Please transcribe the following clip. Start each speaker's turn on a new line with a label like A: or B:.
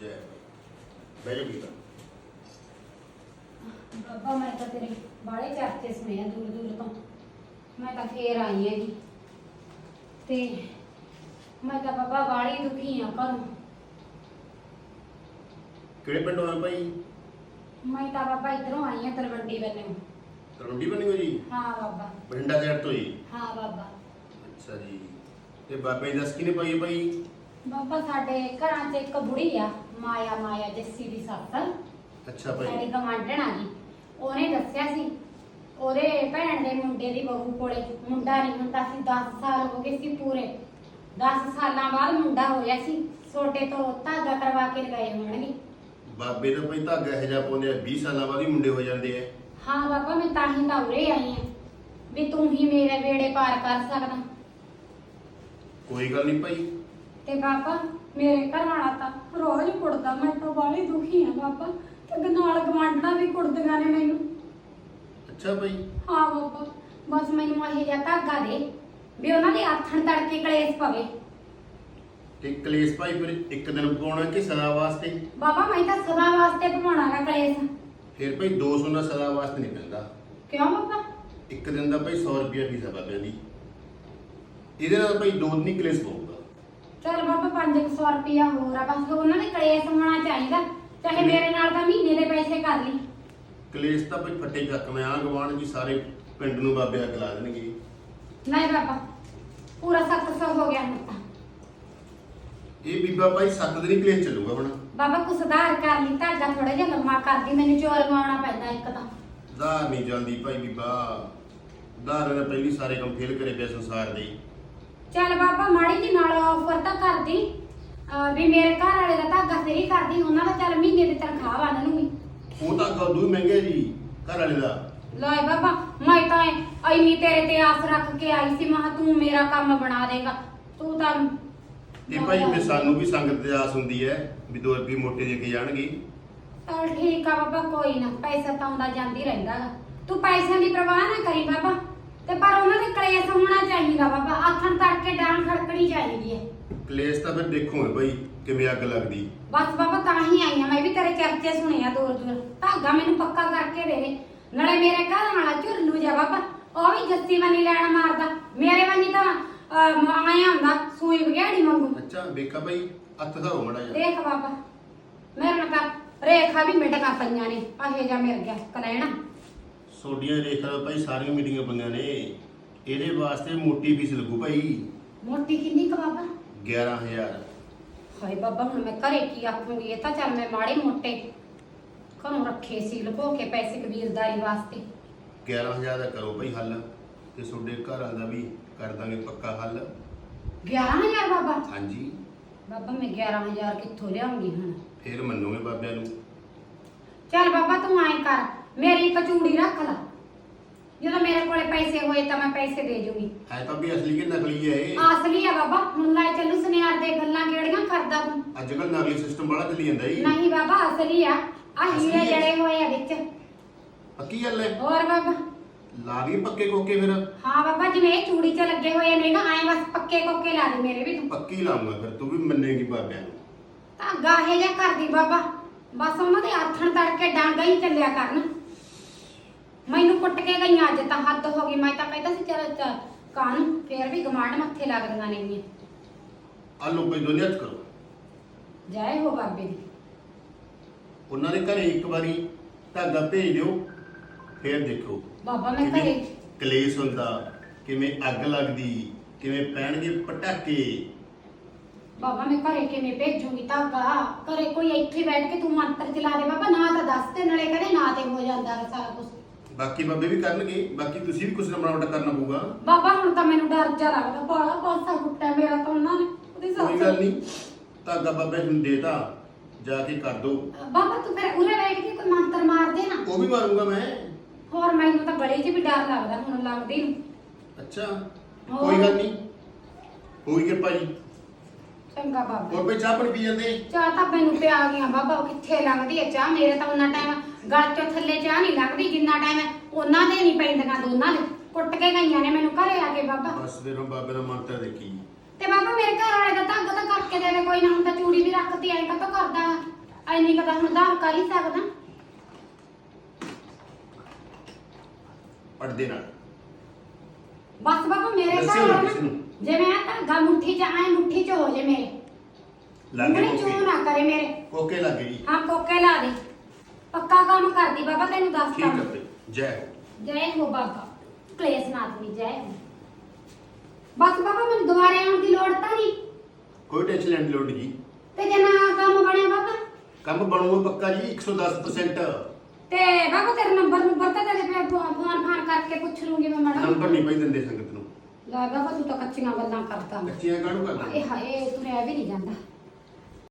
A: ਜੈ ਬਹਿ ਜਾ ਬੀਬਾ।
B: ਬਾਬਾ ਮੈਂ ਤਾਂ ਤੇਰੇ ਬਾਲੇ ਚਰਚੇ ਸੁਣੇ ਆ ਦੂਰ ਦੂਰ ਤੋਂ। ਮੈਂ ਤਾਂ ਫੇਰ ਆਈ ਹੈਗੀ। ਤੇ ਮੈਂ ਤਾਂ ਬਾਬਾ ਬਾਲੀ ਦੁਖੀ ਆ ਘਰੋਂ
A: ਕਿਹੜੇ ਪਿੰਡੋਂ ਆ ਭਾਈ?
B: ਮੈਂ ਤਾਂ ਬਾਬਾ ਇਧਰੋਂ ਆਈ ਆ ਤਲਵੰਡੀ ਵੱਲੋਂ।
A: ਤਰੁੰਡੀ ਬਣੀ ਹੋ ਜੀ?
B: ਹਾਂ ਬਾਬਾ।
A: ਬਠਿੰਡਾ ਸ਼ਹਿਰ ਤੋਂ ਜੀ?
B: ਹਾਂ ਬਾਬਾ।
A: ਅੱਛਾ ਜੀ। ਤੇ ਬਾਬੇ ਦੀ ਦੱਸ ਕਿਨੇ ਪਾਈ ਹੈ ਭਾਈ?
B: ਬਾਬਾ ਸਾਡੇ ਘਰਾਂ 'ਚ ਇੱਕ ਬੁੜੀ ਆ ਮਾਇਆ ਮਾਇਆ ਜੱਸੀ ਦੀ ਸੱਸ।
A: ਅੱਛਾ
B: ਸਾਡੀ
A: ਭਾਈ
B: ਗਵਾਂਢਣ ਆ ਜੀ। ਉਹਨੇ ਦੱਸਿਆ ਸੀ ਉਹਦੇ ਭੈਣ ਦੇ ਮੁੰਡੇ ਦੀ ਬਹੂ ਕੋਲੇ। ਮੁੰਡਾ ਨਹੀਂ ਹੁੰਦਾ ਸੀ 10 ਸਾਲ ਹੋ ਗਏ ਸੀ ਪੂਰੇ। 10 ਸਾਲਾਂ ਬਾਅਦ ਮੁੰਡਾ ਹੋਇਆ ਸੀ। ਛੋਟੇ ਤੋਂ ਧਾਗਾ ਕਰਵਾ ਕੇ ਲਗਾਏ ਹੋਣਗੇ।
A: ਬਾਬੇ ਦਾ ਭਾਈ ਧਾਗਾ ਇਹੋ ਜਿਹਾ ਪਾਉਂਦੇ ਆ 20 ਸਾਲਾਂ ਬਾਅਦ ਹੀ ਮੁੰਡੇ ਹੋ ਜਾਂਦੇ ਆ।
B: ਹਾਂ ਬਾਬਾ ਮੈਂ ਤਾਂ ਹੀ ਤਾਂ ਉਰੇ ਆਈ ਆ। ਵੀ ਤੂੰ ਹੀ ਮੇਰੇ ਵੇੜੇ ਪਾਰ ਕਰ ਸਕਦਾ।
A: ਕੋਈ ਗੱਲ ਨਹੀਂ ਭਾਈ।
B: ਤੇ ਬਾਬਾ ਮੇਰੇ ਘਰ ਵਾਲਾ ਤਾਂ ਰੋਜ਼ ਕੁੜਦਾ ਮੈਂ ਤਾਂ ਬਾਹਲੀ ਦੁਖੀ ਆ ਬਾਬਾ। ਤੇ ਨਾਲ ਗਵਾਂਢਣਾ ਵੀ ਕੁੜਦੀਆਂ ਨੇ ਮੈਨੂੰ।
A: ਅੱਛਾ ਭਾਈ
B: ਹਾਂ ਬਾਬਾ ਬਸ ਮੈਨੂੰ ਇਹ ਜਿਹਾ ਧਾਗਾ ਦੇ ਵੀ ਉਹਨਾਂ ਦੇ ਆਥਣ ਤੜਕੇ ਕਲੇਸ਼ ਪਵੇ।
A: ਤੇ ਕਲੇਸ਼ ਭਾਈ ਫਿਰ ਇੱਕ ਦਿਨ ਪਾਉਣਾ ਕਿ ਸਦਾ ਵਾਸਤੇ?
B: ਬਾਬਾ ਮੈਂ ਤਾਂ ਸਦਾ ਵਾਸਤੇ ਪਵਾਉਣਾਗਾ ਕਲੇਸ਼।
A: ਫਿਰ ਭਾਈ 200 ਦਾ ਸਦਾ ਵਾਸਤੇ ਨਹੀਂ ਪੈਂਦਾ।
B: ਕਿਉਂ ਬਾਬਾ?
A: ਇੱਕ ਦਿਨ ਦਾ ਭਾਈ 100 ਰੁਪਿਆ ਫੀਸ ਆ ਬਾਬਿਆਂ ਦੀ ਇਹਦੇ ਨਾਲ ਭਾਈ ਦੋ ਦਿਨ ਹੀ ਕਲੇਸ਼ ਪਊਗਾ
B: ਚਲ ਬਾਬਾ 500 ਰੁਪਿਆ ਹੋਰ ਆ ਬਸ ਉਹਨਾਂ ਦੇ ਕਲੇਸ਼ ਹੋਣਾ ਚਾਹੀਦਾ। ਚਾਹੇ ਮੇਰੇ ਨਾਲ ਤਾਂ ਮਹੀਨੇ ਦੇ ਪੈਸੇ ਕਰ ਲਈ।
A: ਕਲੇਸ਼ ਤਾਂ ਭਾਈ ਫੱਟੇ ਚੱਕ ਮੈਂ ਆ ਗਵਾਣ ਵੀ ਸਾਰੇ ਪਿੰਡ ਨੂੰ ਬਾਬੇ ਅੱਗ ਲਾ ਦੇਣਗੇ।
B: ਨਹੀਂ ਬਾਬਾ ਪੂਰਾ 700 ਹੋ ਗਿਆ। ਹੁਣ ਤਾਂ
A: ਇਹ ਬੀਬਾ ਭਾਈ ਸੱਤ ਦਿਨ ਹੀ ਕਲੇਸ਼ ਚੱਲੂਗਾ ਹੁਣ
B: ਬਾਬਾ ਕੁਛ ਸੁਧਾਰ ਕਰ ਲਈ ਧਾਗਾ ਥੋੜਾ ਜਿਹਾ ਲੰਮਾ ਕਰਦੀ ਮੈਨੂੰ ਚੋਰ ਲਵਾਉਣਾ ਪੈਂਦਾ ਇੱਕ ਤਾਂ।
A: ਧਾਰ ਨਹੀਂ ਜਾਂਦੀ ਭਾਈ ਬੀਬਾ। ਧਾਰ ਨੇ ਪਹਿਲੀ ਸਾਰੇ ਕੰਮ ਫੇਲ ਕਰੇ ਪਿਆ ਸੰਸਾਰ ਦੇ
B: ਚੱਲ ਬਾਬਾ ਮਾੜੀ ਜੀ ਨਾਲ ਆਫਰ ਅਹ ਵੀ ਮੇਰੇ ਘਰ ਵਾਲੇ ਦਾ ਧਾਗਾ ਫੇਰੀ ਕਰਦੀ ਉਹਨਾਂ ਦਾ ਚੱਲ ਮਹੀਨੇ ਦੀ ਤਨਖਾਹ ਬਣ ਲੂੰਗੀ
A: ਉਹ ਤਾਂ ਕਾ ਦੂ ਮਹਿੰਗੇ ਜੀ ਘਰ ਵਾਲੇ ਦਾ।
B: ਲੈ ਬਾਬਾ ਮੈਂ ਤਾਂ ਐਨੀ ਤੇਰੇ ਤੇ ਆਸ ਰੱਖ ਕੇ ਆਈ ਸੀ ਮਹਾ ਤੂੰ ਮੇਰਾ ਕੰਮ ਬਣਾ ਦੇਗਾ ਤੂੰ ਤਾਂ
A: ਤੇ ਭਾਈ ਫਿਰ ਸਾਨੂੰ ਵੀ ਸੰਗਤ ਦੀ ਆਸ ਹੁੰਦੀ ਹੈ ਵੀ ਦੋ ਰੁਪਏ ਮੋਟੇ ਦੇ ਕੇ ਜਾਣਗੇ।
B: ਚੱਲ ਠੀਕ ਆ ਬਾਬਾ ਕੋਈ ਨਾ ਪੈਸਾ ਤਾਂ ਆਉਂਦਾ ਜਾਂਦੀ ਰਹਿੰਦਾ ਗਾ। ਤੂੰ ਪੈਸਿਆਂ ਦੀ ਪਰਵਾਹ ਨਾ ਕਰੀ ਬਾਬਾ। ਤੇ ਪਰ ਉਹਨਾਂ ਦੇ ਕਲੇਸ਼ ਹੋਣਾ ਚਾਹੀਦਾ ਬਾਬਾ ਆਥਣ ਤੜਕੇ ਡਾਂਗ ਖੜਕਣੀ ਚਾਹੀਦੀ ਹੈ
A: ਕਲੇਸ਼ ਤਾਂ ਫਿਰ ਦੇਖੋਗੇ ਭਾਈ ਕਿਵੇਂ ਅੱਗ ਲੱਗਦੀ।
B: ਬਸ ਬਾਬਾ ਤਾਂ ਹੀ ਆਈ ਆ ਮੈਂ ਵੀ ਤੇਰੇ ਚਰਚੇ ਸੁਣੇ ਆ ਦੂਰ ਦੂਰ। ਧਾਗਾ ਮੈਨੂੰ ਪੱਕਾ ਕਰਕੇ ਦੇ। ਦੇ ਨਾਲੇ ਮੇਰੇ ਘਰ ਵਾਲਾ ਝੁਰਲੂ ਜਾ ਬਾਬਾ ਉਹ ਵੀ ਜੱਸੀ ਵੰਨੀ ਲੈਣ ਮਾਰਦਾ। ਮੇਰੇ ਵੰਨੀ ਤਾਂ ਆਇਆ ਹੁੰਦਾ ਸੂਈ ਬਗਿਆੜੀ ਮੰਗੂ
A: ਅੱਛਾ ਵੇਖਾ ਭਾਈ ਹੱਥ ਦਾ ਹੋ ਮੜਾ ਜਾ
B: ਦੇਖ ਬਾਬਾ ਮੇਰੇ ਨਾਲ ਰੇਖਾ ਵੀ ਮਿਟਕਾ ਪਈਆਂ ਨੇ ਆਹੇ ਜਾ ਮਿਲ ਗਿਆ ਕਲੈਣਾ।
A: ਸੋਡੀਆਂ ਰੇਖਾ ਭਾਈ ਸਾਰੀਆਂ ਮੀਟਿੰਗਾਂ ਪੰਗਾਂ ਨੇ। ਇਹਦੇ ਵਾਸਤੇ ਮੋਟੀ ਫੀਸ ਲੱਗੂ ਭਾਈ।
B: ਮੋਟੀ ਕਿੰਨੀ ਕ ਬਾਬਾ?
A: 11000
B: ਹਾਏ ਬਾਬਾ ਹੁਣ ਮੈਂ ਘਰੇ ਕੀ ਆਖੂੰਗੀ? ਇਹ ਤਾਂ ਚੱਲ ਮੈਂ ਮਾੜੇ ਮੋਟੇ ਘਰੋਂ ਰੱਖੇ ਸੀ ਲੁਕੋ ਕੇ ਪੈਸੇ ਕਬੀਰਦਾਰੀ ਵਾਸਤੇ।
A: 11000 ਦਾ ਕਰੋ ਭਾਈ ਹੱਲ ਤੇ ਤੁਹਾਡੇ ਘਰ ਦਾ ਵੀ ਕਰ ਦਾਂਗੇ ਪੱਕਾ ਹੱਲ।
B: 11000 ਬਾਬਾ?
A: ਹਾਂਜੀ।
B: ਬਾਬਾ ਮੈਂ 11000 ਕਿੱਥੋਂ ਲਿਆਉਂਗੀ ਹੁਣ?
A: ਫੇਰ ਮੰਨੋਗੇ ਬਾਬਿਆਂ ਨੂੰ।
B: ਚੱਲ ਬਾਬਾ ਤੂੰ ਐਂ ਕਰ ਮੇਰੀ ਇੱਕ ਚੂੜੀ ਰੱਖ ਲੈ। ਜਦੋਂ ਮੇਰੇ ਕੋਲੇ ਪੈਸੇ ਹੋਏ ਤਾਂ ਮੈਂ ਪੈਸੇ ਦੇ ਜੂਗੀ।
A: ਹੈ ਤਾਂ ਵੀ ਅਸਲੀ ਕਿ ਨਕਲੀ ਹੈ ਇਹ?
B: ਅਸਲੀ ਆ ਬਾਬਾ ਹੁਣ ਲੈ ਚੱਲੂ ਸੁਨਿਆਰ ਦੇ ਗੱਲਾਂ ਕਿਹੜੀਆਂ ਕਰਦਾ ਤੂੰ?
A: ਅੱਜ ਕੱਲ ਨਕਲੀ ਸਿਸਟਮ ਬੜਾ ਚੱਲੀ ਜਾਂਦਾ ਜੀ।
B: ਨਹੀਂ ਬਾਬਾ ਅਸਲੀ ਆ। ਆ
A: ਅਸਲੀ
B: ਹੀਰੇ? ਜੜੇ ਹੋਏ ਆ ਵਿੱਚ।
A: ਪੱਕੀ ਗੱਲ ਹੈ?
B: ਹੋਰ ਬਾਬਾ।
A: ਲਾ ਵੀ ਪੱਕੇ ਕੋਕੇ ਫਿਰ।
B: ਹਾਂ ਬਾਬਾ ਜਿਵੇਂ ਇਹ ਚੂੜੀ 'ਚ ਲੱਗੇ ਹੋਏ ਨੇ ਨਾ ਐਂ ਬਸ ਪੱਕੇ ਕੋਕੇ ਲਾ ਦੇ ਮੇਰੇ ਵੀ ਤੂੰ।
A: ਪੱਕੀ ਲਾਉਂਗਾ ਫਿਰ ਤੂੰ ਵੀ ਮੰਨੇਗੀ ਬਾਬਿਆਂ ਨੂੰ।
B: ਤਾਂ ਗਾਹੇ ਜਿਹਾ ਕਰਦੀ ਬਾਬਾ। ਬਸ ਉਹਨਾਂ ਦੇ ਆਥਣ ਤੜਕੇ ਡਾਂਗਾ ਹੀ ਚੱਲਿਆ ਕਰਨ। ਮੈਨੂੰ ਕੁੱਟ ਕੇ ਗਈਆਂ ਅੱਜ ਤਾਂ ਹੱਦ ਹੋ ਗਈ ਮੈਂ ਤਾਂ ਕਹਿੰਦਾ ਸੀ ਚਲ ਕਾਨ ਫੇਰ ਵੀ ਗਮਾਂਡ ਮੱਥੇ ਲੱਗਦੀਆਂ ਨੇਗੀਆਂ
A: ਆ ਲੋ ਕੋਈ ਦੁਨੀਆ ਚ ਕਰੋ
B: ਜੈ ਹੋ ਬਾਬੇ ਦੀ
A: ਉਹਨਾਂ ਦੇ ਘਰੇ ਇੱਕ ਵਾਰੀ ਧਾਗਾ ਭੇਜ ਦਿਓ ਫੇਰ ਦੇਖੋ
B: ਬਾਬਾ ਮੈਂ
A: ਕਿਵੇਂ
B: ਘਰੇ
A: ਕਲੇਸ਼ ਹੁੰਦਾ ਕਿਵੇਂ ਅੱਗ ਲੱਗਦੀ ਕਿਵੇਂ ਪੈਣਗੇ ਪਟਾਕੇ
B: ਬਾਬਾ ਮੈਂ ਘਰੇ ਕਿਵੇਂ ਭੇਜੂਗੀ ਧਾਗਾ ਘਰੇ ਕੋਈ ਇੱਥੇ ਬੈਠ ਕੇ ਤੂੰ ਮੰਤਰ ਚਲਾ ਦੇ ਬਾਬਾ ਨਾ ਤਾਂ ਦੱਸ ਤੇ ਨਾਲੇ ਕਹਦੇ ਨਾ ਤੇ ਹੋ ਜਾਂਦਾ ਗਾ ਸਾਰਾ ਕੁਝ
A: ਬਾਕੀ ਬਾਬੇ ਵੀ ਕਰਨਗੇ ਬਾਕੀ ਤੁਸੀਂ ਵੀ ਕੁਝ ਨਾ ਬਣਾਵਟ ਕਰਨਾ ਪਊਗਾ।
B: ਬਾਬਾ ਹੁਣ ਤਾਂ ਮੈਨੂੰ ਡਰ ਜਾ ਲੱਗਦਾ ਬਾਲਾ ਪਾਸਾ ਕੁੱਟਿਆ ਮੇਰਾ ਤਾਂ ਉਹਨਾਂ ਨੇ ਉਹਦੀ
A: ਕੋਈ
B: ਸੱਸ
A: ਗੱਲ ਨਹੀਂ ਧਾਗਾ ਬਾਬੇ ਨੂੰ ਦੇਤਾ ਜਾ ਕੇ ਕਰ ਦੋ।
B: ਬਾਬਾ ਤੂੰ ਫਿਰ ਉਰੇ ਬੈਠ ਕੇ ਕੋਈ ਮੰਤਰ ਮਾਰ ਦੇ ਨਾ।
A: ਉਹ ਵੀ ਮਾਰੂੰਗਾ ਮੈਂ।
B: ਹੋਰ ਮੈਨੂੰ ਤਾਂ ਗਲੇ 'ਚ ਵੀ ਡਰ ਲੱਗਦਾ ਹੁਣ ਲੱਗਦੀ ਨੂੰ।
A: ਅੱਛਾ। ਕੋਈ ਗੱਲ ਨਹੀਂ। ਹੋਈ ਕਿਰਪਾ ਜੀ।
B: ਚੰਗਾ ਬਾਬਾ।
A: ਹੋਰ ਕੋਈ ਚਾਹ ਪਾਣੀ ਪੀ ਜਾਂਦੇ?
B: ਚਾਹ ਤਾਂ ਮੈਨੂੰ ਪਿਆ ਗਿਆ ਬਾਬਾ ਉਹ ਕਿੱਥੇ ਲੱਗਦੀ ਹੈ ਚਾਹ? ਮੇਰੇ ਤਾਂ ਉਹਨਾਂ ਟਾਈਮ ਗਲ ਚੋਂ ਥੱਲੇ ਚਾਹ ਨਹੀਂ ਲੱਗਦੀ ਜਿੰਨਾ ਟਾਈਮ ਉਹਨਾਂ ਦੇ ਨਹੀਂ ਪੈਂਦੀਆਂ ਦੋਨਾਂ ਦੇ। ਕੁੱਟ ਕੇ ਗਈਆਂ ਨੇ ਮੈਨੂੰ ਘਰੇ ਆ ਕੇ ਬਾਬਾ।
A: ਬਸ ਫਿਰ ਉਹ ਬਾਬੇ ਦਾ ਮੰਤਰ ਦੇਖੀ।
B: ਤੇ ਬਾਬਾ ਮੇਰੇ ਘਰ ਵਾਲੇ ਦਾ ਧੱਗ ਤਾਂ ਕਰਕੇ ਦੇਵੇ ਕੋਈ ਨਾ ਹੁਣ ਤਾਂ ਚੂੜੀ ਵੀ ਰੱਖਤੀ ਐਂ ਕਾ ਕਰਦਾ ਐਨੀ ਕਦਾ ਹੁਣ ਧਾਰ ਕਰ ਹੀ ਸਕਦਾ।
A: ਪੜਦੇ ਨਾਲ।
B: ਬਸ ਬਾਬਾ ਮੇਰੇ
A: ਦੱਸਿਓ
B: ਘਰ
A: ਨਾ
B: ਨਾ,
A: ਕਿਸੇ ਨੂੰ।
B: ਜਿਵੇਂ ਆ ਧਾਗਾ ਮੁੱਠੀ ਚ ਐ ਮੁੱਠੀ ਚ ਹੋ ਜੇ ਮੇਰੇ।
A: ਲਾਗੇ
B: ਉਂਗਲੀ ਚੂ
A: ਕੋਕੇ
B: ਨਾ ਕਰੇ ਮੇਰੇ।
A: ਕੋਕੇ ਲੱਗੇ ਜੀ।
B: ਹਾਂ ਕੋਕੇ ਲਾ ਦੇ। ਪੱਕਾ ਕੰਮ ਕਰਦੀ ਬਾਬਾ ਤੈਨੂੰ ਦੱਸਦਾ
A: ਠੀਕ ਹੈ ਬਈ ਜੈ ਹੋ।
B: ਜੈ ਹੋ ਬਾਬਾ। ਕਲੇਸ਼ ਨਾਥ ਦੀ ਜੈ ਹੋ। ਬਸ ਬਾਬਾ ਮੈਨੂੰ ਦੁਬਾਰੇ ਆਉਣ ਦੀ ਲੋੜ ਤਾਂ ਨਹੀਂ।
A: ਕੋਈ ਟੈਨਸ਼ਨ ਲੈਣ ਦੀ ਲੋੜ ਨਹੀਂ। ਜੀ
B: ਤੇ ਜੇ ਨਾ ਕੰਮ ਬਣਿਆ ਬਾਬਾ?
A: ਕੰਮ ਬਣੂਗਾ ਪੱਕਾ ਜੀ 110%
B: ਤੇ ਬਾਬਾ ਤੇਰਾ ਨੰਬਰ ਨੰਬਰ ਤਾਂ ਤੇਰੇ ਪੇ ਫੋਨ ਫਾਨ ਕਰਕੇ ਪੁੱਛ ਲੂੰਗੀ ਮੈਂ ਮੈਡਮ
A: ਨੰਬਰ ਨਹੀਂ ਪਈ ਦਿੰਦੇ ਸੰਗਤ ਨੂੰ।
B: ਲੈ ਬਾਬਾ ਤੂੰ ਤਾਂ ਕੱਚੀਆਂ ਗੱਲਾਂ ਕਰਦਾ।
A: ਕੱਚੀਆਂ ਕਾਹਨੂੰ ਕਰਦਾ?
B: ਹਾਏ ਹਾਏ ਤੂੰ ਰਹਿ ਵੀ ਨਹੀਂ ਜਾਂਦਾ।